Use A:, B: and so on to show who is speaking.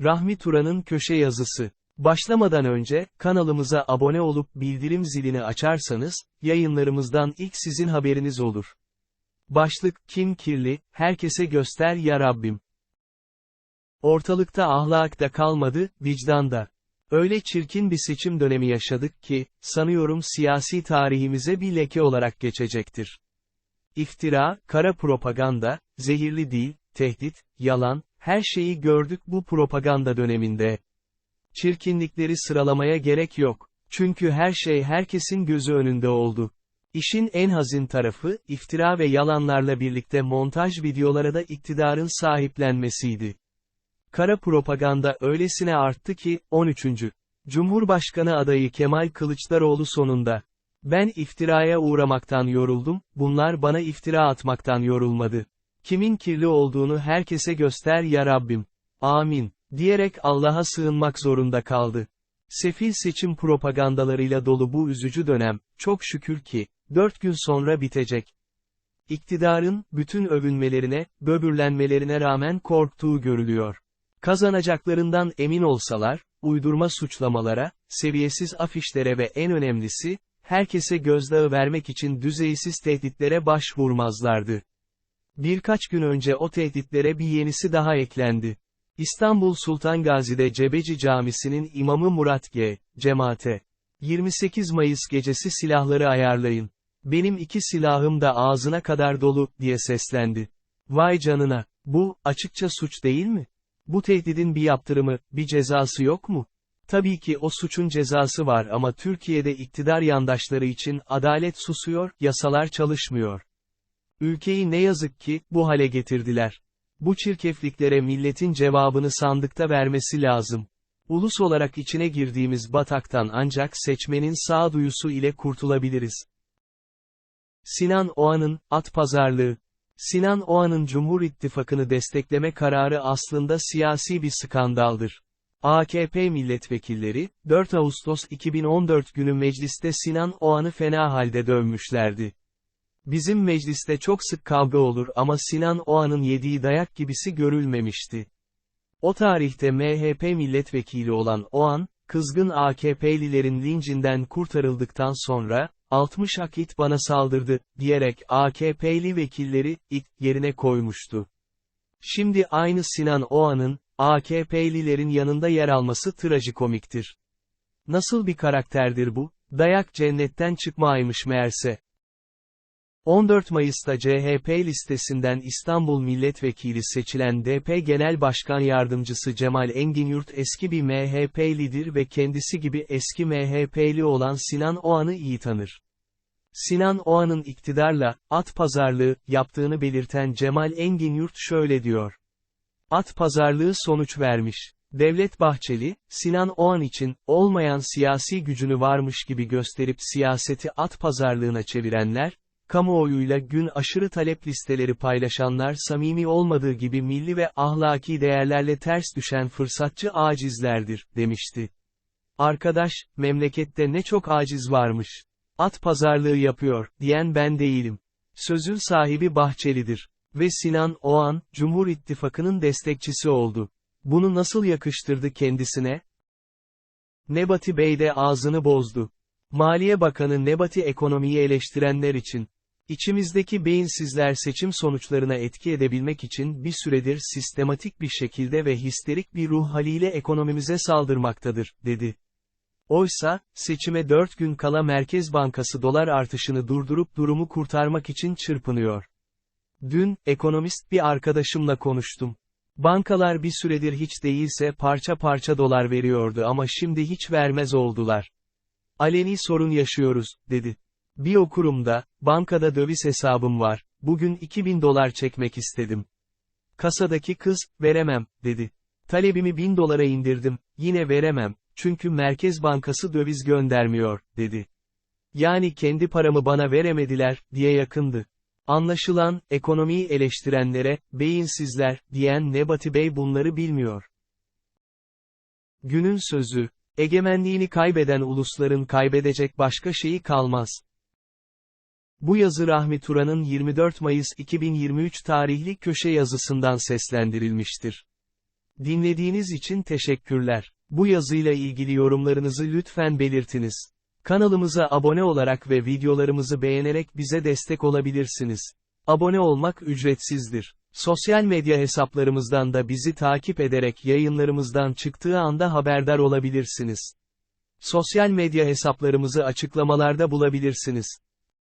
A: Rahmi Turan'ın köşe yazısı. Başlamadan önce, kanalımıza abone olup bildirim zilini açarsanız, yayınlarımızdan ilk sizin haberiniz olur. Başlık, kim kirli, herkese göster ya Rabbim. Ortalıkta ahlak da kalmadı, vicdan da. Öyle çirkin bir seçim dönemi yaşadık ki, sanıyorum siyasi tarihimize bir leke olarak geçecektir. İftira, kara propaganda, zehirli dil, tehdit, yalan, her şeyi gördük bu propaganda döneminde. Çirkinlikleri sıralamaya gerek yok. Çünkü her şey herkesin gözü önünde oldu. İşin en hazin tarafı, iftira ve yalanlarla birlikte montaj videolara da iktidarın sahiplenmesiydi. Kara propaganda öylesine arttı ki, 13. Cumhurbaşkanı adayı Kemal Kılıçdaroğlu sonunda. Ben iftiraya uğramaktan yoruldum, bunlar bana iftira atmaktan yorulmadı. Kimin kirli olduğunu herkese göster ya Rabbim. Amin. Diyerek Allah'a sığınmak zorunda kaldı. Sefil seçim propagandalarıyla dolu bu üzücü dönem, çok şükür ki, dört gün sonra bitecek. İktidarın, bütün övünmelerine, böbürlenmelerine rağmen korktuğu görülüyor. Kazanacaklarından emin olsalar, uydurma suçlamalara, seviyesiz afişlere ve en önemlisi, herkese gözdağı vermek için düzeysiz tehditlere başvurmazlardı. Birkaç gün önce o tehditlere bir yenisi daha eklendi. İstanbul Sultan Gazi'de Cebeci Camisi'nin imamı Murat G. Cemaate. 28 Mayıs gecesi silahları ayarlayın. Benim iki silahım da ağzına kadar dolu, diye seslendi. Vay canına, bu, açıkça suç değil mi? Bu tehdidin bir yaptırımı, bir cezası yok mu? Tabii ki o suçun cezası var ama Türkiye'de iktidar yandaşları için adalet susuyor, yasalar çalışmıyor. Ülkeyi ne yazık ki, bu hale getirdiler. Bu çirkefliklere milletin cevabını sandıkta vermesi lazım. Ulus olarak içine girdiğimiz bataktan ancak seçmenin sağduyusu ile kurtulabiliriz. Sinan Oğan'ın, at pazarlığı. Sinan Oğan'ın Cumhur İttifakı'nı destekleme kararı aslında siyasi bir skandaldır. AKP milletvekilleri, 4 Ağustos 2014 günü mecliste Sinan Oğan'ı fena halde dövmüşlerdi. Bizim mecliste çok sık kavga olur ama Sinan Oğan'ın yediği dayak gibisi görülmemişti. O tarihte MHP milletvekili olan Oğan, kızgın AKP'lilerin lincinden kurtarıldıktan sonra, 60 akit bana saldırdı, diyerek AKP'li vekilleri, it, yerine koymuştu. Şimdi aynı Sinan Oğan'ın, AKP'lilerin yanında yer alması trajikomiktir. Nasıl bir karakterdir bu? Dayak cennetten çıkmaymış meğerse. 14 Mayıs'ta CHP listesinden İstanbul Milletvekili seçilen DP Genel Başkan Yardımcısı Cemal Enginyurt eski bir MHP'lidir ve kendisi gibi eski MHP'li olan Sinan Oğan'ı iyi tanır. Sinan Oğan'ın iktidarla, at pazarlığı, yaptığını belirten Cemal Enginyurt şöyle diyor. At pazarlığı sonuç vermiş. Devlet Bahçeli, Sinan Oğan için, olmayan siyasi gücünü varmış gibi gösterip siyaseti at pazarlığına çevirenler, kamuoyuyla gün aşırı talep listeleri paylaşanlar samimi olmadığı gibi milli ve ahlaki değerlerle ters düşen fırsatçı acizlerdir, demişti. Arkadaş, memlekette ne çok aciz varmış. At pazarlığı yapıyor, diyen ben değilim. Sözün sahibi Bahçeli'dir. Ve Sinan Oğan, Cumhur İttifakı'nın destekçisi oldu. Bunu nasıl yakıştırdı kendisine? Nebati Bey de ağzını bozdu. Maliye Bakanı Nebati ekonomiyi eleştirenler için, İçimizdeki beyinsizler seçim sonuçlarına etki edebilmek için bir süredir sistematik bir şekilde ve histerik bir ruh haliyle ekonomimize saldırmaktadır, dedi. Oysa, seçime 4 gün kala Merkez Bankası dolar artışını durdurup durumu kurtarmak için çırpınıyor. Dün, ekonomist bir arkadaşımla konuştum. Bankalar bir süredir hiç değilse parça parça dolar veriyordu ama şimdi hiç vermez oldular. Aleni sorun yaşıyoruz, dedi. Bir okurumda, bankada döviz hesabım var, bugün 2000 dolar çekmek istedim. Kasadaki kız, veremem, dedi. Talebimi 1000 dolara indirdim, yine veremem, çünkü Merkez Bankası döviz göndermiyor, dedi. Yani kendi paramı bana veremediler, diye yakındı. Anlaşılan, ekonomiyi eleştirenlere, beyinsizler, diyen Nebati Bey bunları bilmiyor. Günün sözü, egemenliğini kaybeden ulusların kaybedecek başka şeyi kalmaz. Bu yazı Rahmi Turan'ın 24 Mayıs 2023 tarihli köşe yazısından seslendirilmiştir. Dinlediğiniz için teşekkürler. Bu yazıyla ilgili yorumlarınızı lütfen belirtiniz. Kanalımıza abone olarak ve videolarımızı beğenerek bize destek olabilirsiniz. Abone olmak ücretsizdir. Sosyal medya hesaplarımızdan da bizi takip ederek yayınlarımızdan çıktığı anda haberdar olabilirsiniz. Sosyal medya hesaplarımızı açıklamalarda bulabilirsiniz.